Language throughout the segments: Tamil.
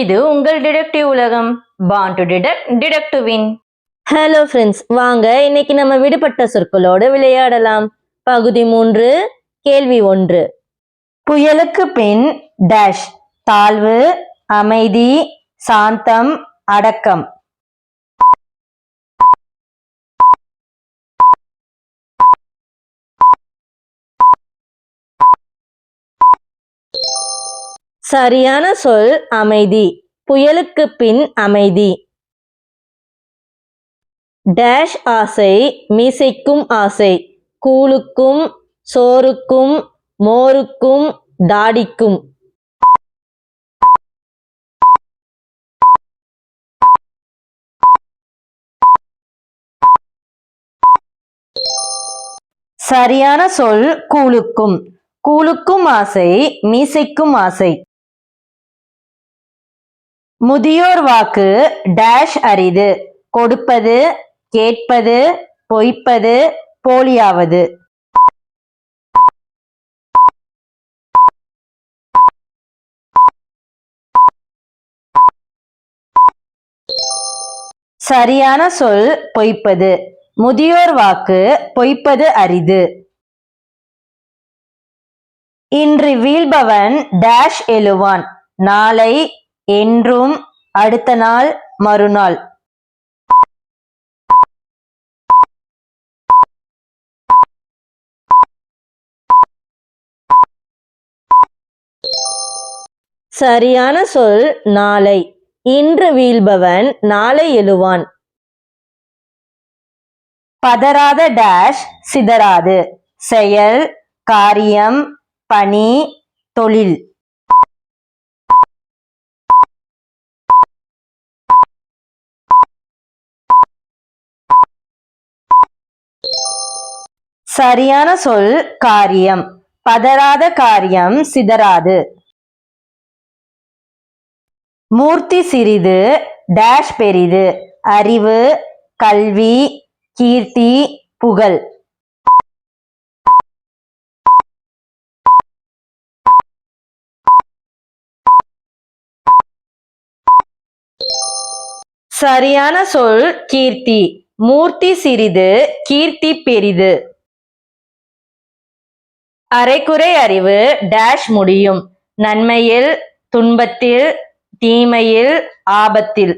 இது உங்கள் டிடெக்டிவ் உலகம். Born to detect detect win hello friends வாங்க இன்னைக்கு நம்ம விடுபட்ட சொற்களோடு விளையாடலாம். பகுதி மூன்று கேள்வி ஒன்று. புயலுக்கு பின் டேஷ் தாழ்வு அமைதி சாந்தம் அடக்கம். சரியான சொல் அமைதி. புயலுக்கு பின் அமைதி. டேஷ் ஆசை மீசைக்கும் ஆசை. கூழுக்கும் சோறுக்கும் மோருக்கும் தாடிக்கும். சரியான சொல் கூழுக்கும். கூழுக்கும் ஆசை மீசைக்கும் ஆசை. முதியோர் வாக்கு டேஷ் அரிது. கொடுப்பது கேட்பது பொய்ப்பது போலியாவது. சரியான சொல் பொய்ப்பது. முதியோர் வாக்கு பொய்ப்பது அரிது. இன்று வீழ்பவன் டேஷ் எழுவான். நாளை என்றும் அடுத்த நாள் மறுநாள். சரியான சொல் நாளை. இன்று வீழ்பவன் நாளை எழுவான். பதறாத டேஷ் சிதறாது. செயல் காரியம் பணி தொழில். சரியான சொல் காரியம். பதறாத காரியம் சிதறாது. மூர்த்தி சிறிது டேஷ் பெரிது. அறிவு கல்வி கீர்த்தி புகழ். சரியான சொல் கீர்த்தி. மூர்த்தி சிறிது கீர்த்தி பெரிது. அரைக்குறை அறிவு டேஷ் முடியும். நன்மையில் துன்பத்தில் தீமையில் ஆபத்தில்.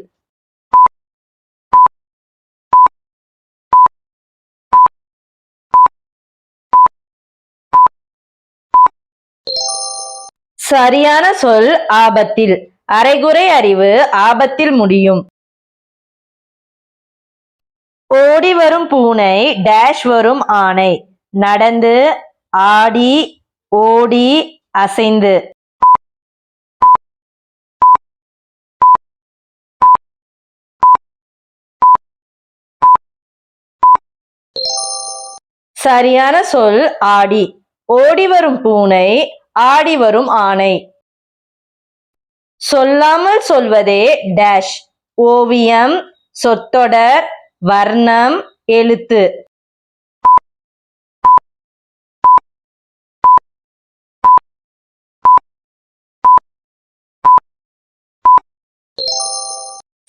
சரியான சொல் ஆபத்தில். அரைகுறை அறிவு ஆபத்தில் முடியும். ஓடி வரும் பூனை டேஷ் வரும் ஆணை நடந்து ஆடி ஓடி அசைந்து. சரியான சொல் ஆடி. ஓடி வரும் பூனை ஆடி வரும் ஆணை சொல்லாமல் சொல்வதே டேஷ் ஓவியம் சொத்தொடர் வர்ணம் எழுத்து.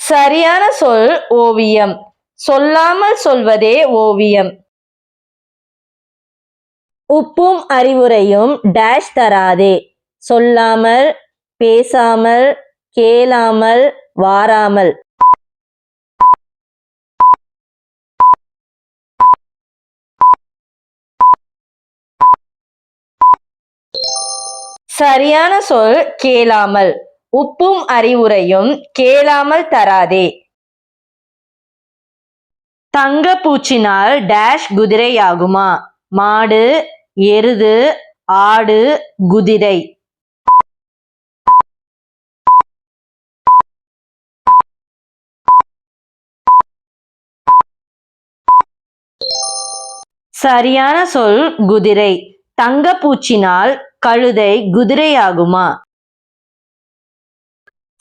சரியான சொல் ஓவியம். சொல்லாமல் சொல்வதே ஓவியம். உப்பும் அறிவுரையும் டேஷ் தராதே. சொல்லாமல் பேசாமல் கேளாமல் வாராமல். சரியான சொல் கேளாமல். உப்பும் அறிவுரையும் கேளாமல் தராதே. தங்க பூச்சினால் டேஷ் குதிரையாகுமா? மாடு எருது ஆடு குதிரை. சரியான சொல் குதிரை. தங்க பூச்சினால் கழுதை குதிரையாகுமா?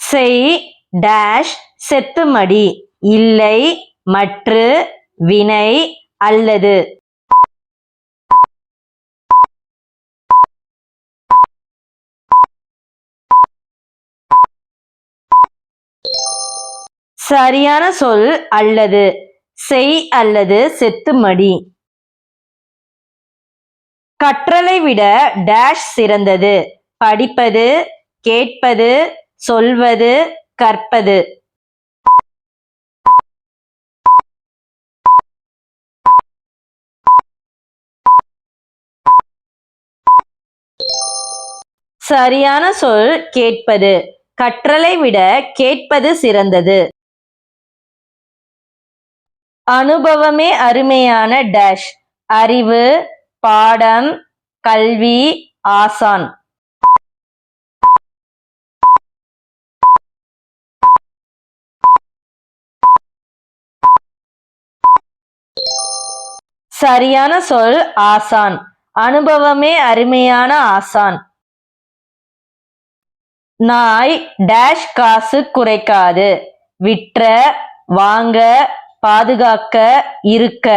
செய் டேஷ் செத்துமடி. இல்லை மற்று வினை அல்லது. சரியான சொல் அல்லது. செய் அல்லது செத்துமடி. கற்றலை விட டேஷ் சிறந்தது. படிப்பது கேட்பது சொல்வது கற்பது. சரியான சொல் கேட்பது. கற்றலை விட கேட்பது சிறந்தது. அனுபவமே அருமையான டேஷ் அறிவு பாடம் கல்வி ஆசான். சரியான சொல் ஆசான். அனுபவமே அருமையான ஆசான். நாய் டேஷ் காசு குறைக்காது. விற்ற வாங்க பாதுகாக்க இருக்க.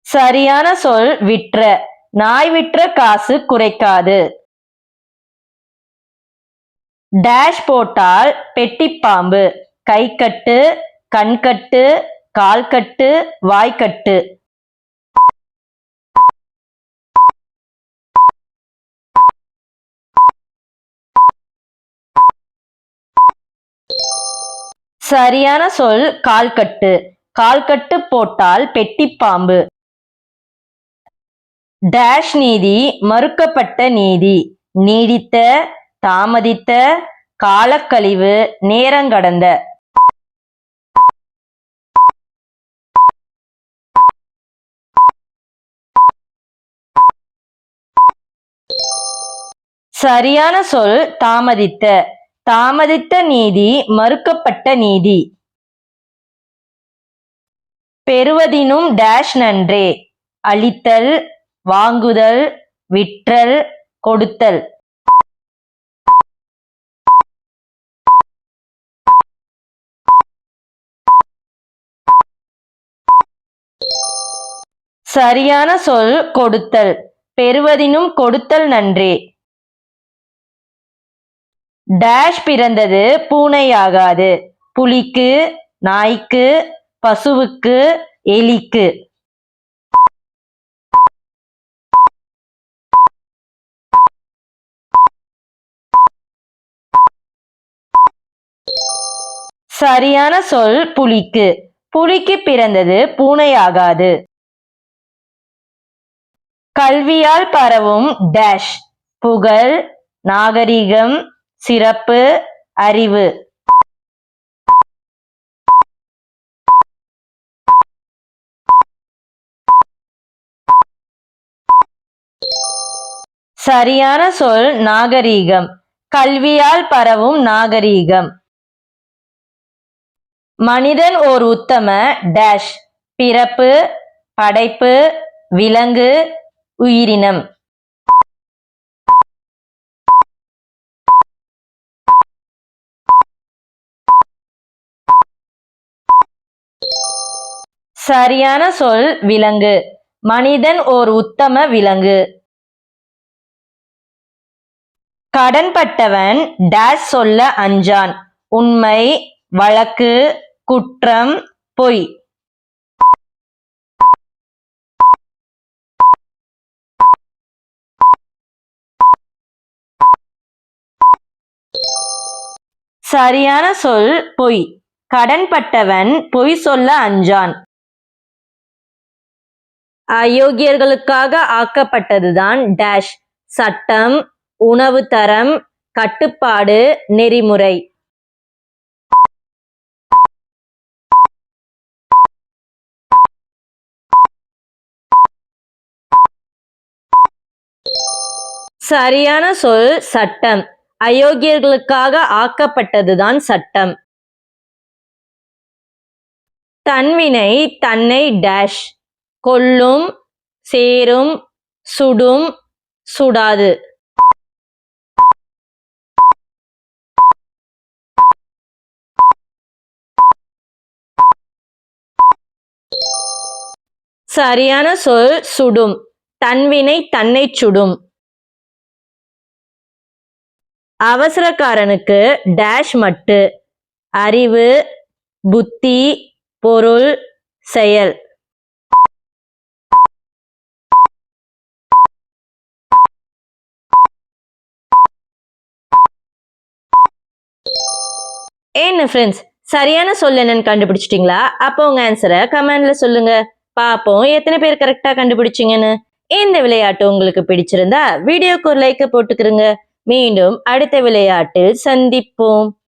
சரியான சொல் விற்ற. நாய் விற்ற காசு குறைக்காது. டேஷ் போட்டால் பெட்டிப்பாம்பு. கைக்கட்டு கண்கட்டு கால்கட்டு வாய்க்கட்டு. சரியான சொல் கால்கட்டு. கால்கட்டு போட்டால் பெட்டிப்பாம்பு. டேஷ் நீதி மறுக்கப்பட்ட நீதி. நீடித்த தாமதித்த காலக்கழிவு நேரங்கடந்த சரியான சொல் தாமதித்த. தாமதித்த நீதி மறுக்கப்பட்ட நீதி. பெறுவதினும் டேஷ் நன்றே. அளித்தல் வாங்குதல் விற்றல் கொடுத்தல். சரியான சொல் கொடுத்தல். பெறுவதினும் கொடுத்தல் நன்றே. டேஷ் பிறந்தது பூனையாகாது. புலிக்கு நாய்க்கு பசுவுக்கு எலிக்கு. சரியான சொல் புலிக்கு. புலிக்கு பிறந்தது பூனையாகாது. கல்வியால் பரவும் டேஷ் புகழ் நாகரிகம் சிறப்பு அறிவு. சரியான சொல் நாகரீகம். கல்வியால் பரவும் நாகரீகம். மனிதன் ஓர் உத்தம டேஷ் பிறப்பு படைப்பு விலங்கு உயிரினம். சரியான சொல் விலங்கு. மனிதன் ஓர் உத்தம விலங்கு. கடன்பட்டவன் டேஷ் சொல்ல அஞ்சான். உண்மை வழக்கு குற்றம் பொய். சரியான சொல் பொய். கடன்பட்டவன் பொய் சொல்ல அஞ்சான். அயோக்கியர்களுக்காக ஆக்கப்பட்டதுதான் டேஷ் சட்டம் உணவு தரம் கட்டுப்பாடு நெறிமுறை. சரியான சொல் சட்டம். அயோக்கியர்களுக்காக ஆக்கப்பட்டதுதான் சட்டம். தன்வினை தன்னை டேஷ் கொல்லும் சேரும் சுடும் சுடாது. சரியான சொல் சுடும். தன்வினை தன்னை சுடும். அவசரக்காரனுக்கு டேஷ் மட்டு. அறிவு புத்தி பொருள் செயல். என்ன ஃப்ரெண்ட்ஸ் சரியான சொல் என்னன்னு கண்டுபிடிச்சிட்டீங்களா? அப்போ உங்க ஆன்சரை கமெண்ட்ல சொல்லுங்க. பாப்போம் எத்தனை பேர் கரெக்டா கண்டுபிடிச்சீங்கன்னு. இந்த விளையாட்டு உங்களுக்கு பிடிச்சிருந்தா வீடியோக்கு ஒரு லைக் போட்டுக்கிறங்க மீண்டும் அடுத்த விளையாட்டில் சந்திப்போம்.